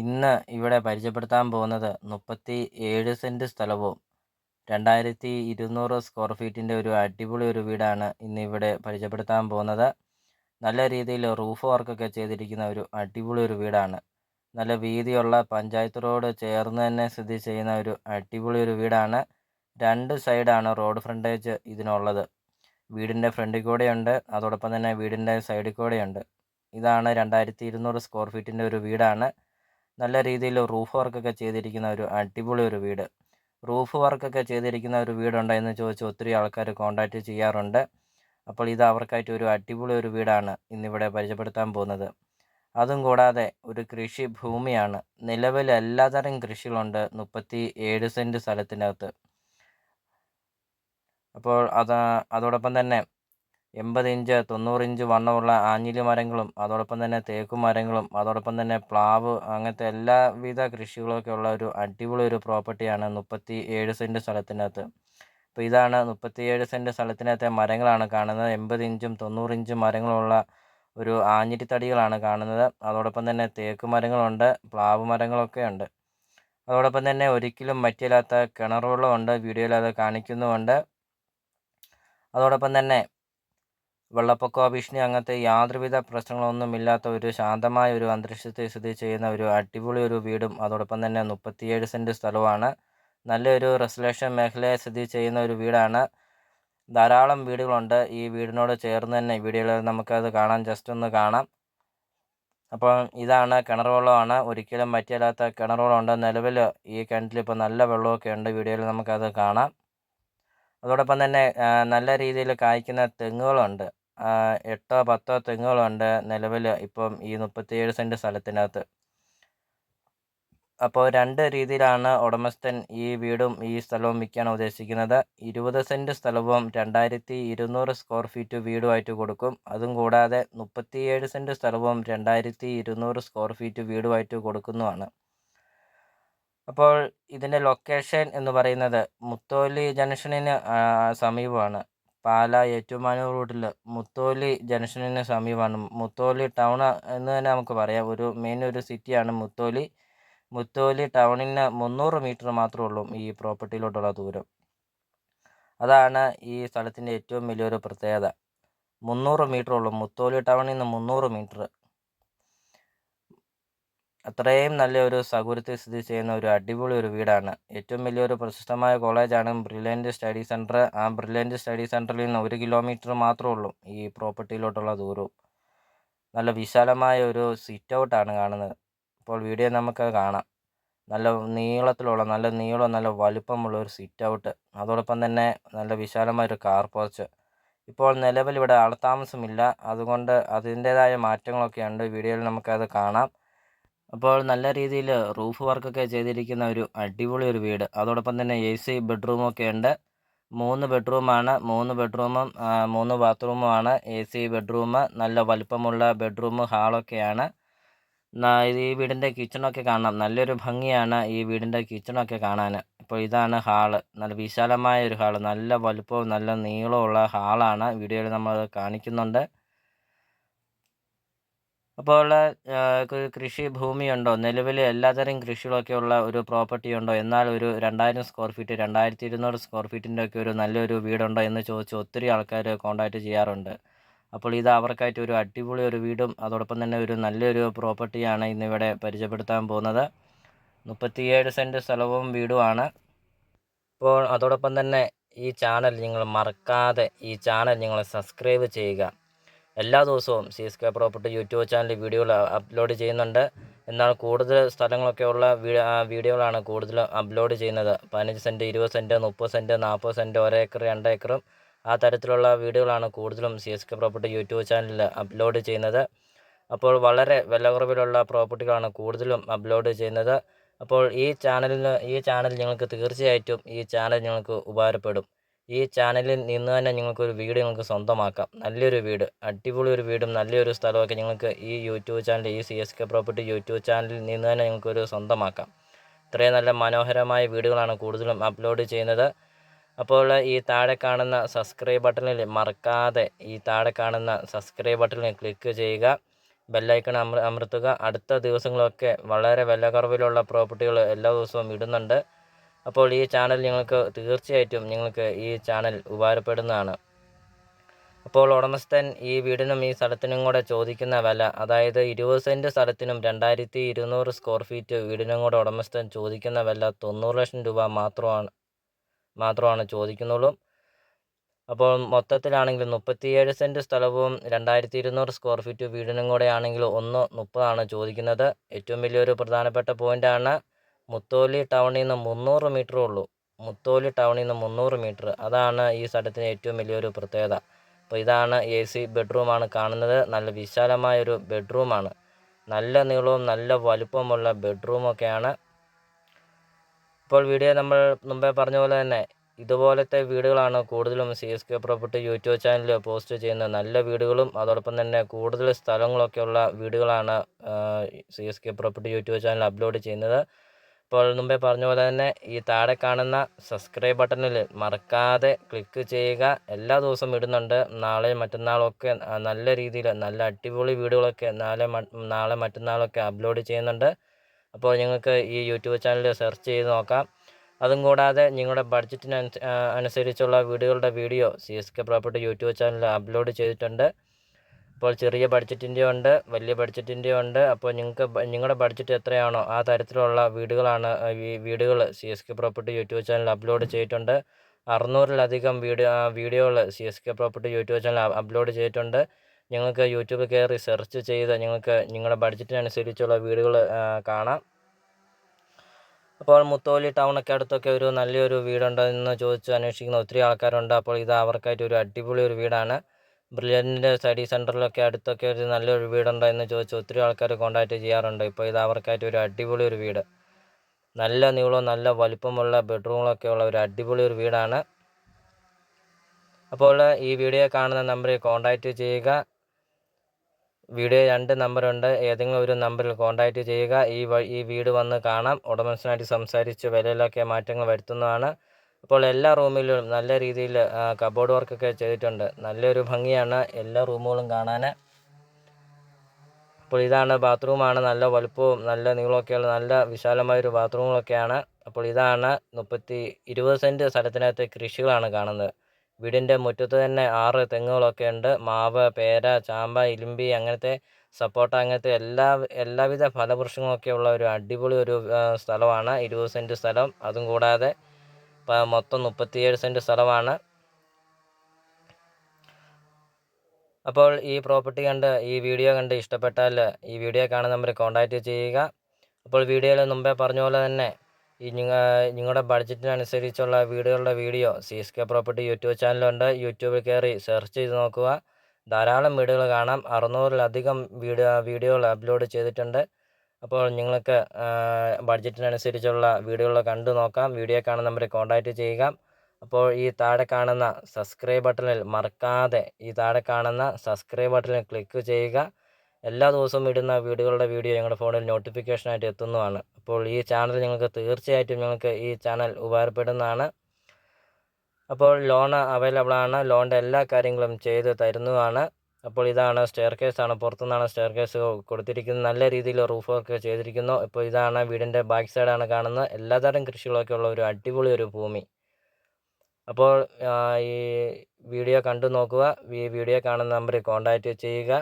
ഇന്ന് ഇവിടെ പരിചയപ്പെടുത്താൻ പോകുന്നത് മുപ്പത്തി ഏഴ് സെന്റ് സ്ഥലവും രണ്ടായിരത്തി ഇരുന്നൂറ് സ്ക്വയർ ഫീറ്റിന്റെ ഒരു അടിപൊളി ഒരു വീടാണ് ഇന്ന് ഇവിടെ പരിചയപ്പെടുത്താൻ പോകുന്നത്. നല്ല രീതിയിൽ റൂഫ് വർക്കൊക്കെ ചെയ്തിരിക്കുന്ന ഒരു അടിപൊളി ഒരു വീടാണ്. നല്ല വീതിയുള്ള പഞ്ചായത്ത് റോഡ് ചേർന്ന് തന്നെ സ്ഥിതി ചെയ്യുന്ന ഒരു അടിപൊളി ഒരു വീടാണ്. രണ്ട് സൈഡാണ് റോഡ് ഫ്രണ്ടേജ് ഇതിനുള്ളത്. വീടിന്റെ ഫ്രണ്ടിൽ കൂടെയുണ്ട് അതോടൊപ്പം തന്നെ വീടിന്റെ സൈഡിൽ കൂടെയുണ്ട്. ഇതാണ് രണ്ടായിരത്തി ഇരുന്നൂറ് സ്ക്വയർ ഫീറ്റിന്റെ ഒരു വീടാണ്. നല്ല രീതിയിൽ റൂഫ് വർക്കൊക്കെ ചെയ്തിരിക്കുന്ന ഒരു അടിപൊളി ഒരു വീട്. റൂഫ് വർക്കൊക്കെ ചെയ്തിരിക്കുന്ന ഒരു വീടുണ്ടോ എന്ന് ചോദിച്ച് ഒത്തിരി ആൾക്കാർ കോൺടാക്റ്റ് ചെയ്യാറുണ്ട്. അപ്പോൾ ഇത് അവർക്കായിട്ട് ഒരു അടിപൊളി ഒരു വീടാണ് ഇന്നിവിടെ പരിചയപ്പെടുത്താൻ പോകുന്നത്. അതും കൂടാതെ ഒരു കൃഷി ഭൂമിയാണ്. നിലവിൽ എല്ലാതരം കൃഷികളുണ്ട് മുപ്പത്തി ഏഴ് സെന്റ് സ്ഥലത്തിനകത്ത്. അപ്പോൾ അത് അതോടൊപ്പം തന്നെ എൺപത് ഇഞ്ച് തൊണ്ണൂറ് ഇഞ്ച് വണ്ണമുള്ള ആഞ്ഞിലി മരങ്ങളും അതോടൊപ്പം തന്നെ തേക്കു മരങ്ങളും അതോടൊപ്പം തന്നെ പ്ലാവ് അങ്ങനത്തെ എല്ലാവിധ കൃഷികളൊക്കെ ഉള്ള ഒരു അടിപൊളി ഒരു പ്രോപ്പർട്ടിയാണ് മുപ്പത്തി ഏഴ് സെന്റ് സ്ഥലത്തിനകത്ത്. അപ്പോൾ ഇതാണ് മുപ്പത്തി ഏഴ് സെന്റ് സ്ഥലത്തിനകത്തെ മരങ്ങളാണ് കാണുന്നത്. എൺപത് ഇഞ്ചും തൊണ്ണൂറ് ഇഞ്ചും മരങ്ങളുള്ള ഒരു ആഞ്ഞിലിത്തടികളാണ് കാണുന്നത്. അതോടൊപ്പം തന്നെ തേക്ക് മരങ്ങളുണ്ട് പ്ലാവ് മരങ്ങളൊക്കെ ഉണ്ട്. അതോടൊപ്പം തന്നെ ഒരിക്കലും മറ്റില്ലാത്ത കിണർ വീഡിയോയിൽ അത് കാണിക്കുന്നുമുണ്ട്. അതോടൊപ്പം തന്നെ വെള്ളപ്പൊക്ക ഭീഷണി അങ്ങനത്തെ യാതൊരുവിധ പ്രശ്നങ്ങളൊന്നും ഇല്ലാത്ത ഒരു ശാന്തമായ ഒരു അന്തരീക്ഷത്തിൽ സ്ഥിതി ചെയ്യുന്ന ഒരു അടിപൊളി ഒരു വീടും അതോടൊപ്പം തന്നെ മുപ്പത്തിയേഴ് സെന്റ് സ്ഥലവുമാണ്. നല്ലൊരു റെസിലേഷൻ മേഖലയെ സ്ഥിതി ചെയ്യുന്ന ഒരു വീടാണ്. ധാരാളം വീടുകളുണ്ട്. ഈ വീടിനോട് ചേർന്ന് തന്നെ വീഡിയോയിൽ നമുക്കത് കാണാൻ ജസ്റ്റ് ഒന്ന് കാണാം. അപ്പോൾ ഇതാണ് കിണർ വെള്ളമാണ് ഒരിക്കലും പറ്റിയല്ലാത്ത കിണർ വെള്ളമുണ്ട് നിലവിൽ ഈ കിണറ്റിൽ ഇപ്പോൾ നല്ല വെള്ളമൊക്കെ ഉണ്ട്. വീഡിയോയിൽ നമുക്കത് കാണാം. അതോടൊപ്പം തന്നെ നല്ല രീതിയിൽ കായ്ക്കുന്ന തെങ്ങുകളുണ്ട്. എട്ടോ പത്തോ തെങ്ങുകളുണ്ട് നിലവിൽ ഇപ്പം ഈ മുപ്പത്തിയേഴ് സെന്റ് സ്ഥലത്തിനകത്ത്. അപ്പോൾ രണ്ട് രീതിയിലാണ് ഉടമസ്ഥൻ ഈ വീടും ഈ സ്ഥലവും വിൽക്കാൻ ഉദ്ദേശിക്കുന്നത്. ഇരുപത് സെന്റ് സ്ഥലവും രണ്ടായിരത്തി ഇരുന്നൂറ് സ്ക്വയർ ഫീറ്റ് വീടുമായിട്ട് കൊടുക്കും. അതും കൂടാതെ മുപ്പത്തിയേഴ് സെന്റ് സ്ഥലവും രണ്ടായിരത്തി ഇരുന്നൂറ് സ്ക്വയർ ഫീറ്റ് വീടുമായിട്ട് കൊടുക്കുന്നതാണ് അപ്പോൾ ഇതിന്റെ ലൊക്കേഷൻ എന്ന് പറയുന്നത് മുത്തോലി ജംഗ്ഷനിന് സമീപമാണ്. പാലാ ഏറ്റുമാനൂർ റൂട്ടിൽ മുത്തോലി ജംഗ്ഷനിന് സമീപമാണ്. മുത്തോലി ടൗൺ എന്ന് തന്നെ നമുക്ക് പറയാം. ഒരു മെയിൻ ഒരു സിറ്റിയാണ് മുത്തോലി. മുത്തോലി ടൗണിന് മുന്നൂറ് മീറ്റർ മാത്രമേ ഉള്ളൂ ഈ പ്രോപ്പർട്ടിയിലോട്ടുള്ള ദൂരം. അതാണ് ഈ സ്ഥലത്തിന്റെ ഏറ്റവും വലിയൊരു പ്രത്യേകത. മുന്നൂറ് മീറ്റർ ഉള്ളൂ. മുത്തോലി ടൗണിൽ നിന്ന് മുന്നൂറ് മീറ്റർ. അത്രയും നല്ലൊരു സൗകര്യത്തിൽ സ്ഥിതി ചെയ്യുന്ന ഒരു അടിപൊളി ഒരു വീടാണ്. ഏറ്റവും വലിയൊരു പ്രശസ്തമായ കോളേജാണ് ബ്രില്യന്റ് സ്റ്റഡി സെന്റർ ആ ബ്രില്യന്റ് സ്റ്റഡി സെന്ററിൽ നിന്ന് ഒരു കിലോമീറ്റർ മാത്രമേ ഉള്ളൂ ഈ പ്രോപ്പർട്ടിയിലോട്ടുള്ള ദൂരവും. നല്ല വിശാലമായ ഒരു സിറ്റ് ഔട്ടാണ് കാണുന്നത്. ഇപ്പോൾ വീഡിയോ നമുക്ക് കാണാം. നല്ല നീളത്തിലുള്ള നല്ല നീളം നല്ല വലുപ്പമുള്ള ഒരു സിറ്റ് ഔട്ട്. അതോടൊപ്പം തന്നെ നല്ല വിശാലമായ ഒരു കാർ പോർച്ച് ഇപ്പോൾ നിലവിൽ ഇവിടെ ആൾത്താമസമില്ല അതുകൊണ്ട് അതിന്റേതായ മാറ്റങ്ങളൊക്കെ ഉണ്ട് വീഡിയോയിൽ നമുക്കത് കാണാം. അപ്പോൾ നല്ല രീതിയിൽ റൂഫ് വർക്കൊക്കെ ചെയ്തിരിക്കുന്ന ഒരു അടിപൊളി ഒരു വീട്. അതോടൊപ്പം തന്നെ എ സി ബെഡ്റൂമൊക്കെ ഉണ്ട്. മൂന്ന് ബെഡ്റൂമാണ് മൂന്ന് ബെഡ്റൂമും മൂന്ന് ബാത്റൂമുമാണ് എ സി ബെഡ്റൂം നല്ല വലുപ്പമുള്ള ബെഡ്റൂം ഹാളൊക്കെയാണ് ഈ വീടിന്റെ കിച്ചണൊക്കെ കാണാം. നല്ലൊരു ഭംഗിയാണ് ഈ വീടിന്റെ കിച്ചണൊക്കെ കാണാൻ. ഇപ്പോൾ ഇതാണ് ഹാൾ നല്ല വിശാലമായ ഒരു ഹാൾ നല്ല വലുപ്പവും നല്ല നീളമുള്ള ഹാളാണ് വീഡിയോയിൽ നമ്മൾ കാണിക്കുന്നുണ്ട്. അപ്പോൾ ഉള്ള കൃഷി ഭൂമിയുണ്ടോ? നിലവിൽ എല്ലാതരം കൃഷികളൊക്കെ ഉള്ള ഒരു പ്രോപ്പർട്ടി ഉണ്ടോ? എന്നാൽ ഒരു രണ്ടായിരം സ്ക്വയർ ഫീറ്റ് രണ്ടായിരത്തി ഇരുന്നൂറ് സ്ക്വയർ ഫീറ്റിന്റെ ഒക്കെ ഒരു നല്ലൊരു വീടുണ്ടോ എന്ന് ചോദിച്ച് ഒത്തിരി ആൾക്കാർ കോൺടാക്റ്റ് ചെയ്യാറുണ്ട്. അപ്പോൾ ഇത് അവർക്കായിട്ട് ഒരു അടിപൊളി ഒരു വീടും അതോടൊപ്പം തന്നെ ഒരു നല്ലൊരു പ്രോപ്പർട്ടിയാണ് ഇന്നിവിടെ പരിചയപ്പെടുത്താൻ പോകുന്നത്. മുപ്പത്തിയേഴ് സെന്റ് സ്ഥലവും വീടുമാണ്. അപ്പോൾ അതോടൊപ്പം തന്നെ ഈ ചാനൽ നിങ്ങൾ മറക്കാതെ ഈ ചാനൽ നിങ്ങൾ സബ്സ്ക്രൈബ് ചെയ്യുക. എല്ലാ ദിവസവും C S K property YouTube ചാനലിൽ വീഡിയോകൾ അപ്ലോഡ് ചെയ്യുന്നുണ്ട്. എന്നാൽ കൂടുതൽ സ്ഥലങ്ങളൊക്കെ ഉള്ള വീഡിയോകളാണ് കൂടുതൽ അപ്ലോഡ് ചെയ്യുന്നത്. പതിനഞ്ച് സെന്റ് ഇരുപത് സെന്റ് മുപ്പത് സെന്റ് നാൽപ്പത് സെന്റ് ഒരേക്കർ രണ്ട് ഏക്കറും ആ തരത്തിലുള്ള വീഡിയോകളാണ് കൂടുതലും C S K property YouTube ചാനലിൽ അപ്ലോഡ് ചെയ്യുന്നത്. അപ്പോൾ വളരെ വില കുറവിലുള്ള പ്രോപ്പർട്ടികളാണ് കൂടുതലും അപ്ലോഡ് ചെയ്യുന്നത്. അപ്പോൾ ഈ ചാനലിന് ഈ ചാനൽ നിങ്ങൾക്ക് തീർച്ചയായിട്ടും ഈ ചാനൽ നിങ്ങൾക്ക് ഉപകാരപ്പെടും. ഈ ചാനലിൽ നിന്ന് തന്നെ നിങ്ങൾക്കൊരു വീട് നിങ്ങൾക്ക് സ്വന്തമാക്കാം. നല്ലൊരു വീട് അടിപൊളി ഒരു വീടും നല്ലൊരു സ്ഥലമൊക്കെ നിങ്ങൾക്ക് ഈ യൂട്യൂബ് ചാനൽ ഈ C S K property YouTube ചാനലിൽ നിന്ന് തന്നെ നിങ്ങൾക്കൊരു സ്വന്തമാക്കാം. ഇത്രയും നല്ല മനോഹരമായ വീടുകളാണ് കൂടുതലും അപ്ലോഡ് ചെയ്യുന്നത്. അപ്പോൾ ഈ താഴെ കാണുന്ന സബ്സ്ക്രൈബ് ബട്ടണിൽ മറക്കാതെ ഈ താഴെ കാണുന്ന സബ്സ്ക്രൈബ് ബട്ടണിൽ ക്ലിക്ക് ചെയ്യുക. ബെല്ലൈക്കൺ അമർ അമർത്തുക. അടുത്ത ദിവസങ്ങളൊക്കെ വളരെ വില കുറവിലുള്ള പ്രോപ്പർട്ടികൾ എല്ലാ ദിവസവും ഇടുന്നുണ്ട്. അപ്പോൾ ഈ ചാനൽ നിങ്ങൾക്ക് തീർച്ചയായിട്ടും നിങ്ങൾക്ക് ഈ ചാനൽ ഉപകാരപ്പെടുന്നതാണ്. അപ്പോൾ ഉടമസ്ഥൻ ഈ വീടിനും ഈ സ്ഥലത്തിനും കൂടെ ചോദിക്കുന്ന വില അതായത് ഇരുപത് സെന്റ് സ്ഥലത്തിനും രണ്ടായിരത്തി ഇരുന്നൂറ് സ്ക്വയർ ഫീറ്റ് വീടിനും കൂടെ ഉടമസ്ഥൻ ചോദിക്കുന്ന വില തൊണ്ണൂറ് ലക്ഷം രൂപ മാത്രമാണ് മാത്രമാണ് ചോദിക്കുന്നുള്ളൂ. അപ്പോൾ മൊത്തത്തിലാണെങ്കിൽ മുപ്പത്തിയേഴ് സെന്റ് സ്ഥലവും രണ്ടായിരത്തി ഇരുന്നൂറ് സ്ക്വയർ ഫീറ്റ് വീടിനും കൂടെ ആണെങ്കിൽ ഒന്ന് മുപ്പതാണ് ചോദിക്കുന്നത്. ഏറ്റവും വലിയൊരു പ്രധാനപ്പെട്ട പോയിന്റാണ് മുത്തോലി ടൗണിൽ നിന്ന് മുന്നൂറ് മീറ്ററേ ഉള്ളൂ. മുത്തോലി ടൗണിൽ നിന്ന് മുന്നൂറ് മീറ്റർ. അതാണ് ഈ സ്ഥലത്തിന് ഏറ്റവും വലിയൊരു പ്രത്യേകത. അപ്പോൾ ഇതാണ് എ സി ബെഡ്റൂമാണ് കാണുന്നത്. നല്ല വിശാലമായൊരു ബെഡ്റൂമാണ്. നല്ല നീളവും നല്ല വലുപ്പമുള്ള ബെഡ്റൂമൊക്കെയാണ്. ഇപ്പോൾ വീഡിയോ നമ്മൾ മുമ്പേ പറഞ്ഞ പോലെ തന്നെ ഇതുപോലത്തെ വീടുകളാണ് കൂടുതലും C S K property YouTube ചാനലിൽ പോസ്റ്റ് ചെയ്യുന്ന നല്ല വീടുകളും അതോടൊപ്പം തന്നെ കൂടുതൽ സ്ഥലങ്ങളൊക്കെയുള്ള വീടുകളാണ് C S K property YouTube channel upload ചെയ്യുന്നത്. ഇപ്പോൾ മുമ്പേ പറഞ്ഞ പോലെ തന്നെ ഈ താഴെ കാണുന്ന സബ്സ്ക്രൈബ് ബട്ടണിൽ മറക്കാതെ ക്ലിക്ക് ചെയ്യുക. എല്ലാ ദിവസവും ഇടുന്നുണ്ട്. നാളെ മറ്റന്നാളൊക്കെ നല്ല രീതിയിൽ നല്ല അടിപൊളി വീഡിയോകളൊക്കെ നാളെ നാളെ മറ്റന്നാളൊക്കെ അപ്ലോഡ് ചെയ്യുന്നുണ്ട്. അപ്പോൾ നിങ്ങൾക്ക് ഈ യൂട്യൂബ് ചാനൽ സെർച്ച് ചെയ്ത് നോക്കാം. അതും കൂടാതെ നിങ്ങളുടെ ബഡ്ജറ്റിന് അനുസരിച്ചുള്ള വീടുകളുടെ video C S K property YouTube channel upload ചെയ്തിട്ടുണ്ട്. അപ്പോൾ ചെറിയ ബഡ്ജറ്റിന്റെ ഉണ്ട് വലിയ ബഡ്ജറ്റിന്റെ ഉണ്ട്. അപ്പോൾ നിങ്ങൾക്ക് നിങ്ങളുടെ ബഡ്ജറ്റ് എത്രയാണോ ആ തരത്തിലുള്ള വീടുകളാണ് ഈ വീടുകൾ C S K property YouTube channel upload ചെയ്തിട്ടുണ്ട്. അറുന്നൂറിലധികം വീഡിയോ വീഡിയോകൾ C S K property YouTube channel upload ചെയ്തിട്ടുണ്ട്. നിങ്ങൾക്ക് യൂട്യൂബിൽ കയറി സെർച്ച് ചെയ്ത് നിങ്ങൾക്ക് നിങ്ങളുടെ ബഡ്ജറ്റിനനുസരിച്ചുള്ള വീടുകൾ കാണാം. അപ്പോൾ മുത്തോലി ടൗണൊക്കെ അടുത്തൊക്കെ ഒരു നല്ലൊരു വീടുണ്ടോ എന്ന് ചോദിച്ച് അന്വേഷിക്കുന്ന ഒത്തിരി ആൾക്കാരുണ്ട്. അപ്പോൾ ഇത് അവർക്കായിട്ട് ഒരു അടിപൊളി ഒരു വീടാണ്. ബ്രില്യന്റിന്റെ സ്റ്റഡി സെന്ററിലൊക്കെ അടുത്തൊക്കെ ഒരു നല്ലൊരു വീടുണ്ടോ എന്ന് ചോദിച്ച് ഒത്തിരി ആൾക്കാർ കോൺടാക്റ്റ് ചെയ്യാറുണ്ട്. ഇപ്പോൾ ഇത് അവർക്കായിട്ട് ഒരു അടിപൊളി ഒരു വീട്. നല്ല നീളവും നല്ല വലിപ്പമുള്ള ബെഡ്റൂമുകളൊക്കെ ഉള്ള ഒരു അടിപൊളി ഒരു വീടാണ്. അപ്പോൾ ഈ വീഡിയോ കാണുന്ന നമ്പറിൽ കോൺടാക്റ്റ് ചെയ്യുക. വീഡിയോ രണ്ട് നമ്പറുണ്ട്. ഏതെങ്കിലും ഒരു നമ്പറിൽ കോൺടാക്റ്റ് ചെയ്യുക. ഈ ഈ വീട് വന്ന് കാണാം. ഉടമസ്ഥനായിട്ട് സംസാരിച്ച് വിലയിലൊക്കെ മാറ്റങ്ങൾ വരുത്തുന്നതാണ്. അപ്പോൾ എല്ലാ റൂമിലും നല്ല രീതിയിൽ കബോർഡ് വർക്കൊക്കെ ചെയ്തിട്ടുണ്ട്. നല്ലൊരു ഭംഗിയാണ് എല്ലാ റൂമുകളും കാണാൻ. അപ്പോൾ ഇതാണ് ബാത്റൂമാണ് നല്ല വലുപ്പവും നല്ല നീളമൊക്കെയുള്ള നല്ല വിശാലമായൊരു ബാത്റൂമുകളൊക്കെയാണ് അപ്പോൾ ഇതാണ് മുപ്പത്തി ഇരുപത് സെന്റ് സ്ഥലത്തിനകത്ത് കൃഷികളാണ് കാണുന്നത്. വീടിന്റെ മുറ്റത്ത് തന്നെ ആറ് തെങ്ങുകളൊക്കെ ഉണ്ട്. മാവ് പേര ചാമ്പ ഇലിമ്പി അങ്ങനത്തെ സപ്പോർട്ട അങ്ങനത്തെ എല്ലാ എല്ലാവിധ ഫലവൃക്ഷങ്ങളൊക്കെ ഉള്ള ഒരു അടിപൊളി ഒരു സ്ഥലമാണ്. ഇരുപത് സെന്റ് സ്ഥലം. അതും കൂടാതെ മൊത്തം മുപ്പത്തിയേഴ് സെന്റ് സ്ഥലമാണ്. അപ്പോൾ ഈ പ്രോപ്പർട്ടി കണ്ട് ഈ വീഡിയോ കണ്ട് ഇഷ്ടപ്പെട്ടാൽ ഈ വീഡിയോ കാണുന്ന നമ്പർ കോൺടാക്റ്റ് ചെയ്യുക. അപ്പോൾ വീഡിയോയിൽ മുമ്പേ പറഞ്ഞ പോലെ തന്നെ ഈ നിങ്ങളുടെ ബഡ്ജറ്റിനനുസരിച്ചുള്ള വീടുകളുടെ video C S K property YouTube ചാനലുണ്ട്. യൂട്യൂബിൽ കയറി സെർച്ച് ചെയ്ത് നോക്കുക. ധാരാളം വീടുകൾ കാണാം. അറുന്നൂറിലധികം വീഡിയോ വീഡിയോകൾ അപ്ലോഡ് ചെയ്തിട്ടുണ്ട്. അപ്പോൾ നിങ്ങൾക്ക് ബഡ്ജറ്റിനനുസരിച്ചുള്ള വീഡിയോകൾ കണ്ടു നോക്കാം. വീഡിയോ കാണുന്ന നമ്പറിൽ കോൺടാക്ട് ചെയ്യുക. അപ്പോൾ ഈ താഴെ കാണുന്ന സബ്സ്ക്രൈബ് ബട്ടണിൽ മറക്കാതെ ഈ താഴെ കാണുന്ന സബ്സ്ക്രൈബ് ബട്ടണിൽ ക്ലിക്ക് ചെയ്യുക. എല്ലാ ദിവസവും ഇടുന്ന വീഡിയോകളുടെ വീഡിയോ ഞങ്ങളുടെ ഫോണിൽ നോട്ടിഫിക്കേഷനായിട്ട് എത്തുന്നതാണ്. അപ്പോൾ ഈ ചാനൽ നിങ്ങൾക്ക് തീർച്ചയായിട്ടും ഞങ്ങൾക്ക് ഈ ചാനൽ ഉപകാരപ്പെടുന്നതാണ്. അപ്പോൾ ലോൺ അവൈലബിൾ ആണ് ലോണിന്റെ എല്ലാ കാര്യങ്ങളും ചെയ്ത് തരുന്നതാണ്. അപ്പോൾ ഇതാണ് സ്റ്റെയർ ആണ്. പുറത്തുനിന്നാണ് സ്റ്റെയർ കേസ് കൊടുത്തിരിക്കുന്നത്. നല്ല രീതിയിൽ റൂഫ് വർക്ക് ചെയ്തിരിക്കുന്നു. ഇപ്പോൾ ഇതാണ് വീടിന്റെ ബാക്ക് സൈഡാണ് കാണുന്നത്. എല്ലാതരം കൃഷികളൊക്കെ ഉള്ള ഒരു അടിപൊളി ഒരു ഭൂമി. അപ്പോൾ ഈ വീഡിയോ കണ്ടു നോക്കുക. ഈ വീഡിയോ കാണുന്ന നമ്പറിൽ കോൺടാക്റ്റ് ചെയ്യുക.